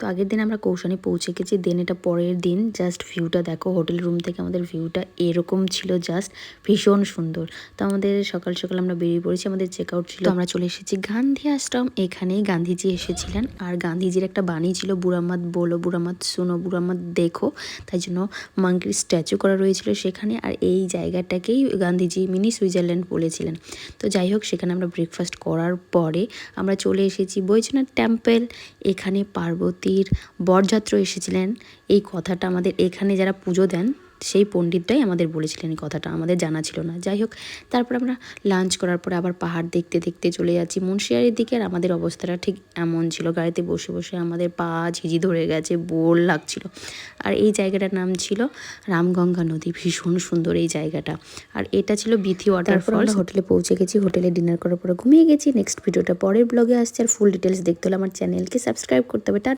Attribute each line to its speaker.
Speaker 1: তো আগের দিন আমরা কৌশানি পৌঁছে গেছি, দেন এটা পরের দিন জাস্ট ভিউটা দেখো হোটেল রুম থেকে আমাদের ভিউটা এরকম ছিল জাস্ট ভীষণ সুন্দর। তো আমাদের সকাল সকাল আমরা বেরিয়ে পড়েছি, আমাদের চেক আউট ছিল আমরা চলে এসেছি গান্ধী আশ্রম এখানেই গান্ধীজি এসেছিলেন। আর গান্ধীজির একটা বাণী ছিল বুড়ামাত বলো বুড়ামাত শুনো বুড়ামাত দেখো। তাই জন্য মাঙ্কির স্ট্যাচু করা রয়েছিল সেখানে, আর এই জায়গাটাকেই গান্ধীজি মিনি সুইজারল্যান্ড বলেছিলেন। তো যাই হোক, সেখানে আমরা ব্রেকফাস্ট করার পরে আমরা চলে এসেছি বৈদ্যনাথ টেম্পল এখানে পার্বতীর বরযাত্র এসেছিলেন এই কথাটা আমাদের এখানে যারা পুজো দেন সেই পণ্ডিতটাই আমাদের বলেছিলেন এই কথাটা আমাদের জানা ছিল না। যাই হোক তারপর আমরা লাঞ্চ করার পরে আবার পাহাড় দেখতে দেখতে চলে যাচ্ছি। মুন্সিয়ারির দিকে আর আমাদের অবস্থাটা ঠিক এমন ছিল গাড়িতে বসে বসে আমাদের পা ঝিঝি ধরে গেছে বোর লাগছিল। আর এই জায়গাটার নাম ছিল রামগঙ্গা নদী ভীষণ সুন্দর এই জায়গাটা। আর এটা ছিল বিথি ওয়াটারফল হোটেলে পৌঁছে গেছি হোটেলে ডিনার করার পরে ঘুমিয়ে গেছি। নেক্সট ভিডিওটা পরের ব্লগে আসছে আর ফুল ডিটেলস দেখতে হলে আমার চ্যানেলকে সাবস্ক্রাইব করতে হবে।